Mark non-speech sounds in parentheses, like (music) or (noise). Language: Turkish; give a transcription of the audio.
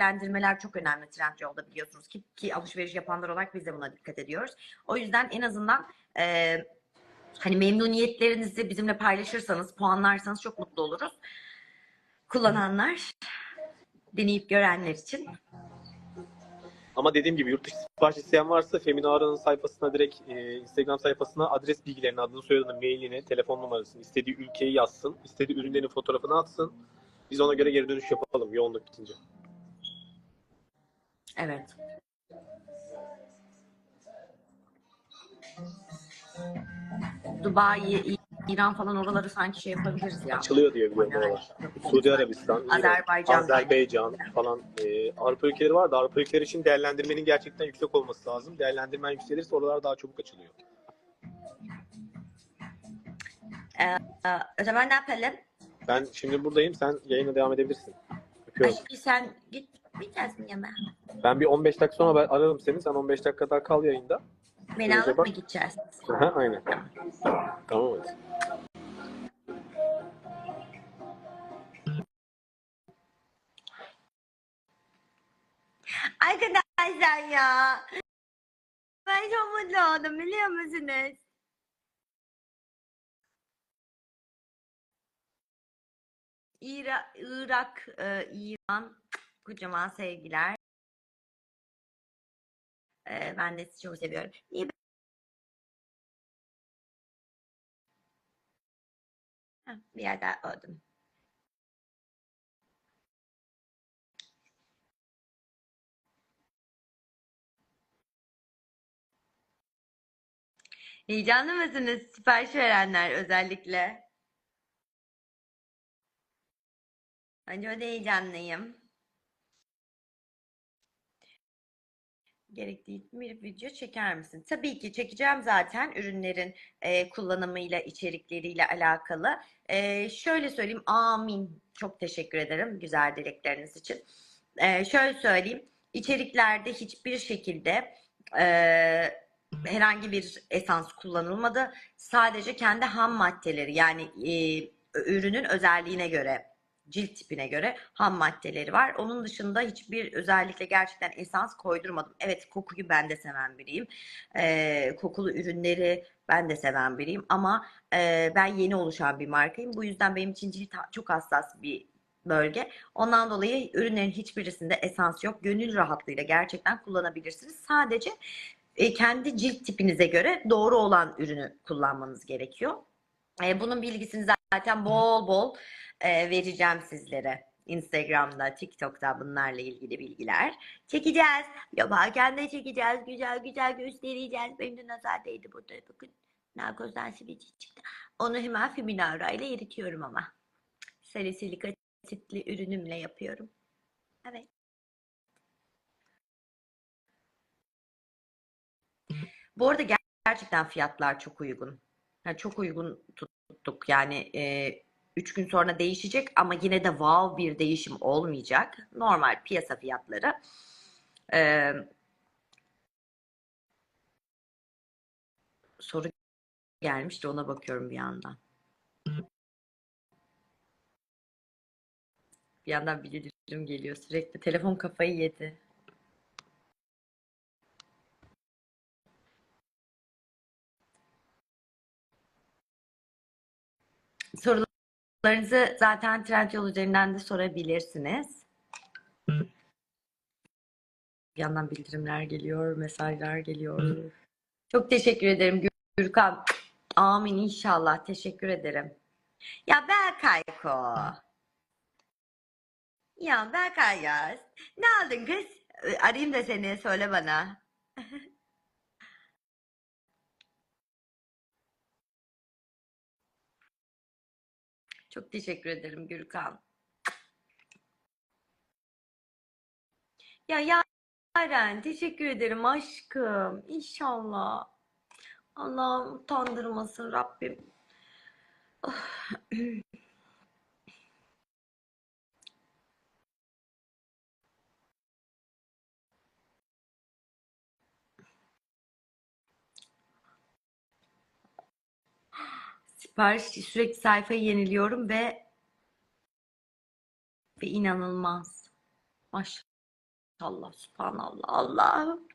değerlendirmeler çok önemli Trendyol'da biliyorsunuz ki, ki alışveriş yapanlar olarak biz de buna dikkat ediyoruz. O yüzden en azından e, hani memnuniyetlerinizi bizimle paylaşırsanız, puanlarsanız çok mutlu oluruz. Kullananlar, deneyip görenler için. Ama dediğim gibi yurt dışı sipariş isteyen varsa Femina Ara'nın sayfasına direkt e, Instagram sayfasına adres bilgilerini, adını, soyadını, mailini, telefon numarasını, istediği ülkeyi yazsın, istediği ürünlerin fotoğrafını atsın. Biz ona göre geri dönüş yapalım yoğunluk bitince. Evet. Dubai, İran falan oraları sanki şey yapabiliriz ya. Açılıyor diye biliyorum oralar. Suudi Arabistan, İran, Azerbaycan. Azerbaycan falan e, Avrupa ülkeleri var da Avrupa ülkeleri için değerlendirmenin gerçekten yüksek olması lazım. Değerlendirmen yükselirse oralar daha çabuk açılıyor. Ee, o zaman ne yapalım? Ben şimdi buradayım. Sen yayına devam edebilirsin. Öpüyorum. Aşkım sen git bir tanesini yeme. Ben bir 15 dakika sonra ararım seni. Sen 15 dakika daha kal yayında. Beni alıp mı gideceğiz? Aha, aynen. Tamam hadi. Arkadaşlar ya. Ben çok mutlu oldum biliyor musunuz? İra, Irak, e, İran, kocaman sevgiler. Ben de çok seviyorum. Niye Heh, bir yer daha öldüm. Heyecanlı mısınız sipariş verenler özellikle? Bence o da heyecanlıyım. Gerektiği bir video çeker misin? Tabii ki çekeceğim zaten ürünlerin e, kullanımıyla, içerikleriyle alakalı. E, şöyle söyleyeyim, amin. Çok teşekkür ederim güzel dilekleriniz için. E, şöyle söyleyeyim, içeriklerde hiçbir şekilde e, herhangi bir esans kullanılmadı. Sadece kendi ham maddeleri yani e, ürünün özelliğine göre cilt tipine göre ham maddeleri var. Onun dışında hiçbir özellikle gerçekten esans koydurmadım. Evet kokuyu ben de seven biriyim. Ee, kokulu ürünleri ben de seven biriyim. Ama e, ben yeni oluşan bir markayım. Bu yüzden benim için cilt çok hassas bir bölge. Ondan dolayı ürünlerin hiçbirisinde esans yok. Gönül rahatlığıyla gerçekten kullanabilirsiniz. Sadece e, kendi cilt tipinize göre doğru olan ürünü kullanmanız gerekiyor. E, bunun bilgisini zaten bol bol e, vereceğim sizlere. Instagram'da, TikTok'ta bunlarla ilgili bilgiler çekeceğiz. Yaparken de çekeceğiz. Güzel güzel göstereceğiz. Benim de nazar değdi burada. Bakın narkozdan sivilce çıktı. Onu hemen Feminara ile eritiyorum ama. Salisilik asitli ürünümle yapıyorum. Evet. Bu arada ger- gerçekten fiyatlar çok uygun. Yani çok uygun tuttuk. Yani e, 3 gün sonra değişecek ama yine de wow bir değişim olmayacak. Normal piyasa fiyatları. E, soru gelmişti ona bakıyorum bir yandan. Bir yandan bildirim geliyor sürekli. Telefon kafayı yedi. Sorularınızı zaten Trendyol üzerinden de sorabilirsiniz. Bir yandan bildirimler geliyor, mesajlar geliyor. Çok teşekkür ederim Gür- Gürkan. Amin inşallah. Teşekkür ederim. Ya Berkayko. Ya Berkay ya. Ne aldın kız? Arayayım da seni söyle bana. (laughs) Çok teşekkür ederim Gürkan. Ya Yaren teşekkür ederim aşkım. İnşallah. Allah'ım utandırmasın Rabbim. Oh. (clears throat) Sipariş sürekli sayfayı yeniliyorum ve ve inanılmaz. Maşallah. Allah, subhanallah, Allah'ım.